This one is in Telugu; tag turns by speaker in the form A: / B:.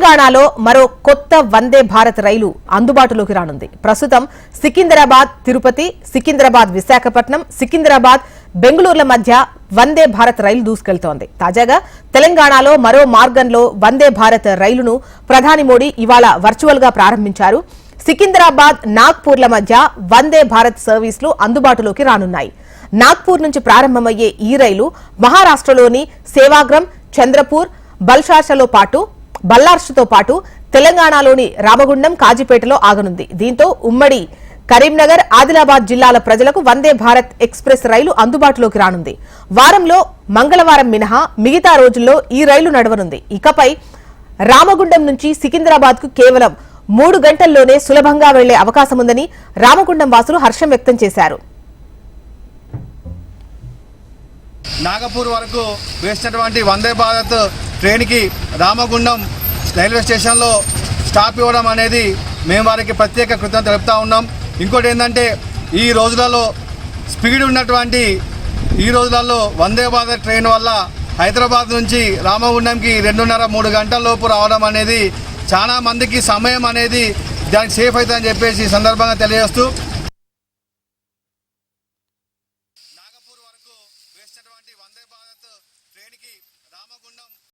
A: తెలంగాణలో మరో కొత్త వందే భారత్ రైలు అందుబాటులోకి రానుంది. ప్రస్తుతం సికింద్రాబాద్ తిరుపతి సికింద్రాబాద్ విశాఖపట్నం సికింద్రాబాద్ బెంగళూరుల మధ్య వందే భారత్ రైలు దూసుకెళ్తోంది. తాజాగా తెలంగాణలో మరో మార్గంలో వందే భారత్ రైలును ప్రధాని మోడీ ఇవాళ వర్చువల్గా ప్రారంభించారు. సికింద్రాబాద్ నాగ్పూర్ల మధ్య వందే భారత్ సర్వీసులు అందుబాటులోకి రానున్నాయి. నాగ్పూర్ నుంచి ప్రారంభమయ్యే ఈ రైలు మహారాష్ట్రలోని సేవాగ్రం చంద్రపూర్ బల్షాషలో పాటు బల్లార్సుతో పాటు తెలంగాణలోని రామగుండం కాజీపేటలో ఆగనుంది. దీంతో ఉమ్మడి కరీంనగర్ ఆదిలాబాద్ జిల్లాల ప్రజలకు వందే భారత్ ఎక్స్ప్రెస్ రైలు అందుబాటులోకి రానుంది. వారంలో మంగళవారం మినహా మిగతా రోజుల్లో ఈ రైలు నడవనుంది. ఇకపై రామగుండం నుంచి సికింద్రాబాద్కు కేవలం మూడు గంటల్లోనే సులభంగా వెళ్ళే అవకాశం ఉందని రామగుండం వాసులు హర్షం వ్యక్తం చేశారు.
B: నాగపూర్ వరకు వేసినటువంటి వందే భారత్ ట్రైన్కి రామగుండం రైల్వే స్టేషన్లో స్టాప్ ఇవ్వడం అనేది మేము వారికి ప్రత్యేక కృతజ్ఞత తెలుపుతా ఉన్నాం. ఇంకోటి ఏంటంటే ఈ రోజులలో స్పీడ్ ఉన్నటువంటి ఈ రోజులలో వందే భారత్ ట్రైన్ వల్ల హైదరాబాద్ నుంచి రామగుండంకి రెండున్నర మూడు గంటల లోపు రావడం అనేది చాలా మందికి సమయం అనేది దానికి సేఫ్ అవుతుందని చెప్పేసి సందర్భంగా తెలియజేస్తూ వందే రామగుండం